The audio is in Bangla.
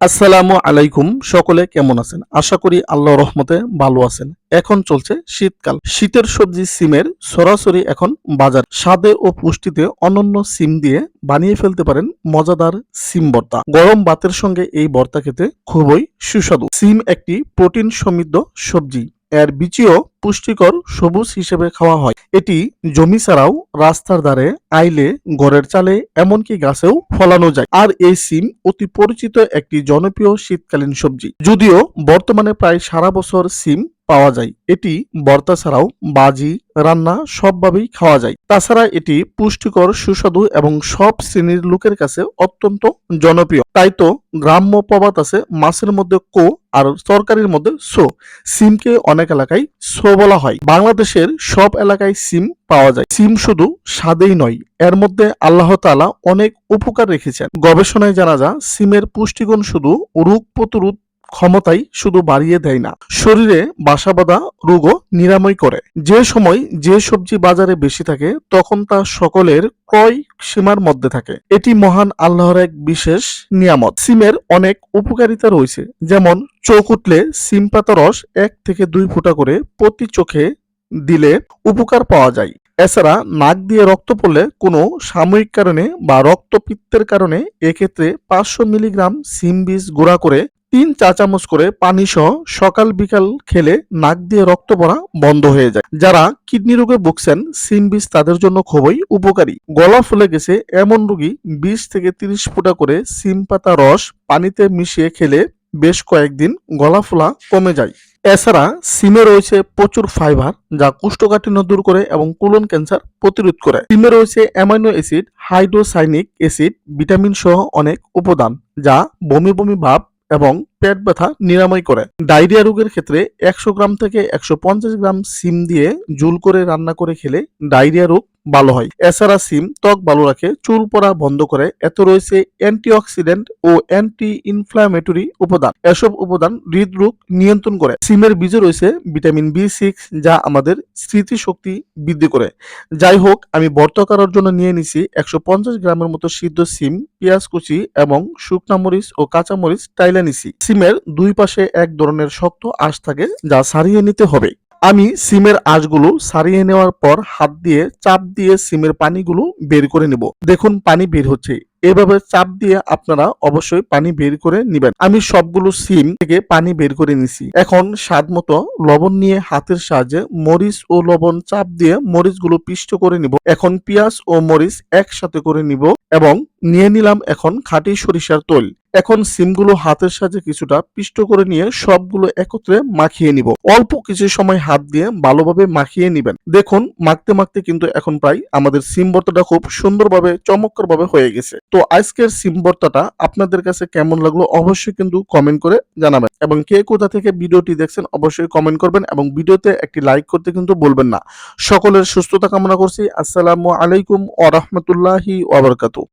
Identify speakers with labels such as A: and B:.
A: আসসালামু আলাইকুম, সকলে কেমন আছেন? আশা করি আল্লাহ রহমতে ভালো আছেন। এখন চলছে শীতকাল। শীতের সবজি সিমের সরাসরি এখন বাজার। স্বাদে ও পুষ্টিতে অনন্য সিম দিয়ে বানিয়ে ফেলতে পারেন মজাদার সিম ভর্তা। গরম ভাতের সঙ্গে এই ভর্তা খেতে খুবই সুস্বাদু। সিম একটি প্রোটিন সমৃদ্ধ সবজি। এর বীজও পুষ্টিকর সবুজ হিসেবে খাওয়া হয়। এটি জমি ছাড়াও রাস্তার ধারে আইলে ঘরের চালে এমনকি গাছেও ফলানো যায়। আর এই সিম অতি পরিচিত একটি জনপ্রিয় শীতকালীন সবজি। যদিও বর্তমানে প্রায় সারা বছর সিম পাওয়া যায়। এটি ভর্তা ছাড়াও বাজি, রান্না সবভাবেই খাওয়া যায়। তাছাড়া এটি পুষ্টিকর, সুস্বাদু এবং সব শ্রেণির লোকের কাছে অত্যন্ত জনপ্রিয়। তাই তো গ্রাম্য প্রবাদ আছে মাছের মধ্যে কো আর তরকারির মধ্যে সো। সিমকে অনেক এলাকায় সো বলা হয়। বাংলাদেশের সব এলাকায় সিম পাওয়া যায়। সিম শুধু স্বাদেই নয়, এর মধ্যে আল্লাহ তাআলা অনেক উপকার রেখেছেন। গবেষণায় জানা যা সিমের পুষ্টিগুণ শুধু রোগ প্রতিরোধ ক্ষমতাই শুধু বাড়িয়ে দেয় না, শরীরে বাসা বাঁধা রোগও নিরাময় করে। যে সময় যে সবজি বাজারে বেশি থাকে, তখন তা সকলের ক্রয় সীমার মধ্যে থাকে। এটি মহান আল্লাহর এক বিশেষ নিয়ামত। সিমের অনেক উপকারিতা রয়েছে, যেমন চোখ উঠলে সিম পাতা রস এক থেকে দুই ফুটা করে প্রতি চোখে দিলে উপকার পাওয়া যায়। এছাড়া নাক দিয়ে রক্ত পড়লে কোনো সাময়িক কারণে বা রক্তপিত্তের কারণে এক্ষেত্রে পাঁচশো মিলিগ্রাম সিম বীজ গুঁড়া করে তিন চা চামচ করে পানি সহ সকাল বিকাল খেলে নাক দিয়ে রক্ত পড়া বন্ধ হয়ে যায়। যারা কিডনি রোগে ভুগছেন, সিম বীজ তাদের জন্য খুবই উপকারী। গলা ফুলে গেছে এমন রোগী বিশ থেকে তিরিশ ফুটা করে সিম পাতা রস পানিতে মিশিয়ে খেলে বেশ কয়েকদিন গলা ফোলা কমে যায়। এছাড়া সিমে রয়েছে প্রচুর ফাইবার যা কুষ্ঠকাঠিন্য দূর করে এবং কোলন ক্যান্সার প্রতিরোধ করে। সিমে রয়েছে amino acid, hydrocyanic acid, vitamin সহ অনেক উপাদান যা বমি বমি ভাব এবং পেট ব্যথা নিরাময় করে। ডায়রিয়া রোগের ক্ষেত্রে একশো গ্রাম থেকে একশো পঞ্চাশ গ্রাম সিম দিয়ে জুল করে রান্না করে খেলে ডায়রিয়া রোগ ভালো হয়। এছাড়া সিম, ত্বক ভালো রাখে, চুল পড়া বন্ধ করে, এত রয়েছে অ্যান্টিঅক্সিডেন্ট ও অ্যান্টি ইনফ্ল্যামেটরি উপাদান। এসব উপাদান হৃদরোগ নিয়ন্ত্রণ করে। সিমের বীজে রয়েছে ভিটামিন বি সিক্স, যা আমাদের স্মৃতিশক্তি বৃদ্ধি করে। যাই হোক, আমি ভর্তা করার জন্য নিয়ে নিছি একশো পঞ্চাশ গ্রামের মতো সিদ্ধ সিম, পেঁয়াজ কুচি এবং শুকনা মরিচ ও কাঁচা মরিচ টাইলা নিছি। সিমের দুই পাশে এক ধরনের শক্ত আঁশ থাকে যা সারিয়ে নিতে হবে। আমি সিমের আঁশগুলো সারিয়ে নেওয়ার পর হাত দিয়ে চাপ দিয়ে সিমের পানিগুলো বের করে নেব। দেখুন, পানি বের হচ্ছে। এভাবে চাপ দিয়ে আপনারা অবশ্যই পানি বের করে নেবেন। আমি সবগুলো সিম থেকে পানি বের করে নিছি। এখন স্বাদ মতো লবণ নিয়ে হাতের সাহায্যে মরিচ ও লবণ চাপ দিয়ে মরিচগুলো পিষ্ট করে নিব। এখন পেঁয়াজ ও মরিচ একসাথে করে নিব এবং নিয়ে নিলাম এখন খাঁটি সরিষার তৈল। এখন সিমগুলো হাতের সাহায্যে কিছুটা পিষ্ট করে নিয়ে সবগুলো একত্রে মাখিয়ে নিব। অল্প কিছু সময় হাত দিয়ে ভালোভাবে মাখিয়ে নিবেন। দেখুন, মাখতে মাখতে কিন্তু এখন প্রায় আমাদের সিম ভর্তাটা খুব সুন্দরভাবে চমৎকার ভাবে হয়ে গেছে। তো আজকের সিম ভর্তাটা আপনাদের কাছে কেমন লাগল অবশ্যই কিন্তু কমেন্ট করে জানাবেন। এবং কে কোথা থেকে ভিডিওটি দেখছেন অবশ্যই কমেন্ট করবেন এবং ভিডিওতে একটি লাইক করতে কিন্তু বলবেন না। সকলের সুস্থতা কামনা করছি। আসসালামু আলাইকুম ওয়া রাহমাতুল্লাহি ওয়া বারাকাতুহু।